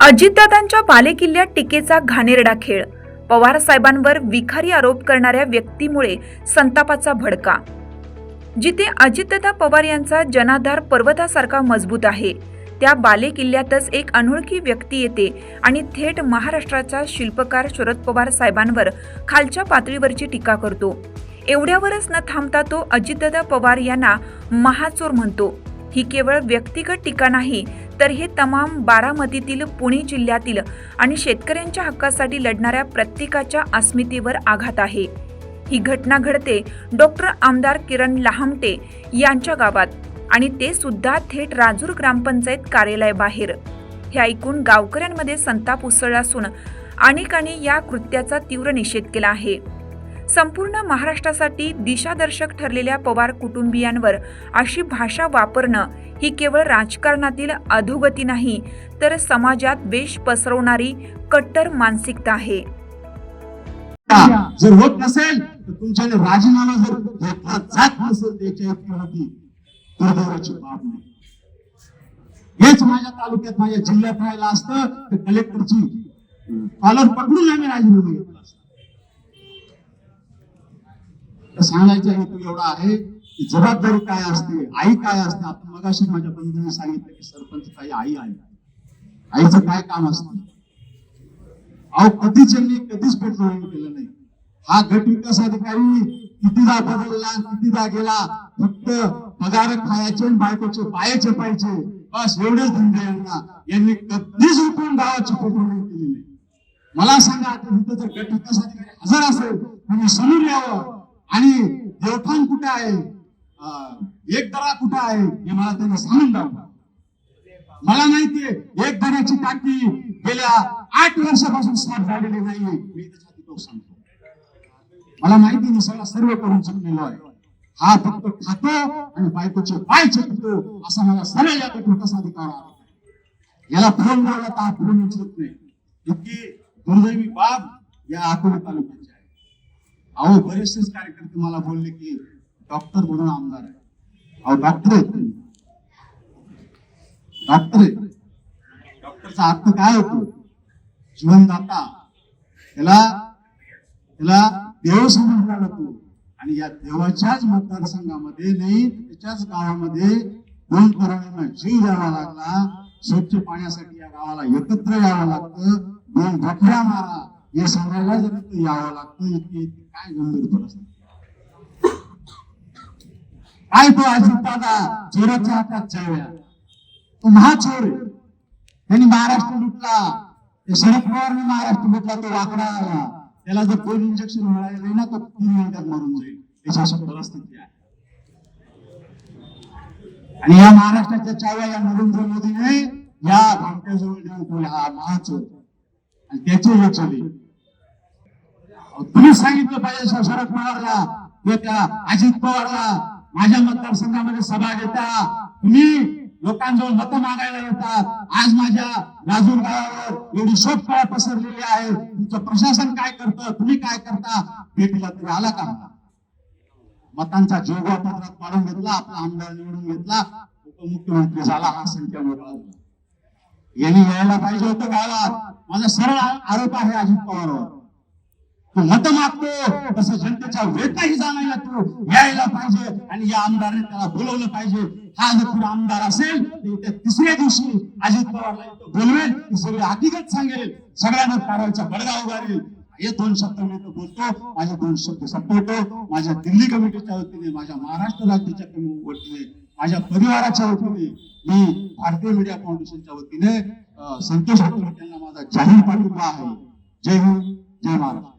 अजितदादांच्या बालेकिल्ल्यात टीकेचा घाणेरडा खेळ. पवार साहेबांवर विखारी आरोप करणाऱ्या व्यक्तीमुळे संतापाचा भडका. जिथे अजितदादा पवार यांचा जनाधार पर्वतासारखा मजबूत आहे त्या बालेकिल्ल्यातच एक अनोळखी व्यक्ती येते आणि थेट महाराष्ट्राचा शिल्पकार शरद पवार साहेबांवर खालच्या पातळीवरची टीका करतो. एवढ्यावरच न थांबता तो अजितदादा पवार यांना महाचोर म्हणतो. ही केवळ व्यक्तिगत टीका नाही तर हे तमाम बारामतीतील पुणे जिल्ह्यातील आणि शेतकऱ्यांच्या हक्कासाठी लढणाऱ्या प्रत्येकाच्या अस्मितेवर आघात आहे. ही घटना घडते डॉक्टर आमदार किरण लहामटे यांच्या गावात आणि ते सुद्धा थेट राजूर ग्रामपंचायत कार्यालयाबाहेर. हे ऐकून गावकऱ्यांमध्ये संताप उसळला असून अनेकांनी या कृत्याचा तीव्र निषेध केला आहे. संपूर्ण महाराष्ट्रासाठी दिशादर्शक ठरलेल्या पवार कुटुंबियांवर अशी भाषा वापरणं ही केवळ राजकारणातील अधोगती नाही तर समाजात वेश पसरवणारी कट्टर मानसिकता आहे. जर होत नसेल तर तुमच्या राजीनामा जर घेतला जात नसेल त्याच्या बाब नाही. हेच माझ्या तालुक्यात माझ्या जिल्ह्यात राहिलं असतं तर कलेक्टरची कॉलर पकडून आम्ही राजीनामा घेतला असतो. तर सांगायचा हेतू एवढा आहे की जबाबदारी काय असते आई काय असते? आपण मगाशी माझ्या बंधूंनी सांगितलं की सरपंच काही आई आहे. आईचं काय काम असतं? अहो कधीच यांनी कधीच पेट्रोलिंग केलं नाही. हा गट विकास अधिकारी कितीदा बदलला कितीदा गेला फक्त पगार खायचे आणि बायकोचे पाय चपायचे. बस एवढेच धंदे यांना. यांनी कधीच उठून गावाची पेट्रोलिंग केली नाही. मला सांगा आता तिथं जर गट विकास अधिकारी हजर असेल तुम्ही समोर यावं. आणि देवठाण कुठे आहे? एक दरा कुठे आहे? हे मला त्यांना सांगून दाखवा. मला माहितीये एक दराची टाकी गेल्या आठ वर्षापासून स्टार्ट झालेली नाहीये मी त्याच्या सांगतो. मला माहिती मी सगळा सर्व करून चुकलेलो आहे. हा फक्त खातो आणि बायकोचे पाय चुकतो असा मला सरळ या कसा अधिकार आहे याला फोन लावला तर हा फोन उचलत नाही. इतकी दुर्दैवी बाब या अकोले तालुक्याची अहो बरेचसेच कार्यकर्ते मला बोलले की डॉक्टर म्हणून आमदार आहे. अहो डॉक्टर आहे तुम्ही. डॉक्टर आहे डॉक्टरचा अर्थ काय होतो? जीवनदाता. त्याला त्याला देव समजला जातो. आणि या देवाच्याच मतदारसंघामध्ये नाही त्याच्याच गावामध्ये दोन तरुणांना जीव द्यावा लागला. स्वच्छ पाण्यासाठी या गावाला एकत्र यावं लागतं. दोन घटल्या मारा. हे सांगायला जर यावं लागतं इतकी इतकी काय गंभीर परिस्थिती काय तो अजित दादा चोराच्या हातात चाव्या तो महाचोर त्यांनी महाराष्ट्र लुटला. शरद पवारने महाराष्ट्र लुटला तो वाकडा आला. त्याला जर दोन इंजेक्शन मिळाले ना तो तीन मिनिटात मरून जाईल. याची अशी परिस्थिती आहे. आणि या महाराष्ट्राच्या चाव्या या नरेंद्र मोदीने या भारताजवळ देऊन ठेवल्या. हा महाचोर. आणि त्याचे हे चले तुम्ही सांगितलं पाहिजे शरद पवारला. किंवा त्या अजित पवारला. माझ्या मतदारसंघामध्ये सभा घेता. तुम्ही लोकांजवळ मतं मागायला येतात. आज माझ्या राजूर गावावर एवढी शोधफळा पसरलेली आहे. तुमचं प्रशासन काय करतं? तुम्ही काय करता? भेटीला तरी आला का मतांचा जोगवा पत्रात पाडून घेतला. आपला आमदार निवडून घेतला. उपमुख्यमंत्री झाला हा संख्या मोठा. यांनी यायला पाहिजे होतं गावात. माझा सरळ आरोप आहे अजित पवारवर. तू मत मागतो. तसं जनतेच्या वेताही जाणायला तू यायला पाहिजे आणि या आमदाराने त्याला बोलवलं पाहिजे. हा जर तुला आमदार असेल तर तिसऱ्या दिवशी अजित पवारला बोलवेल. सगळी हकीकत सांगेल. सगळ्यांना कारवाईचा बडगा उभारेल. हे दोन शब्द मी इथं बोलतो. माझे दोन शब्द संपवतो. माझ्या दिल्ली कमिटीच्या वतीने माझ्या महाराष्ट्र राज्याच्या वतीने माझ्या परिवाराच्या वतीने मी भारतीय मीडिया फाउंडेशनच्या वतीने संतोष आठवले यांना माझा जाहीर पाठिंबा आहे. जय हिंद. जय महाराष्ट्र.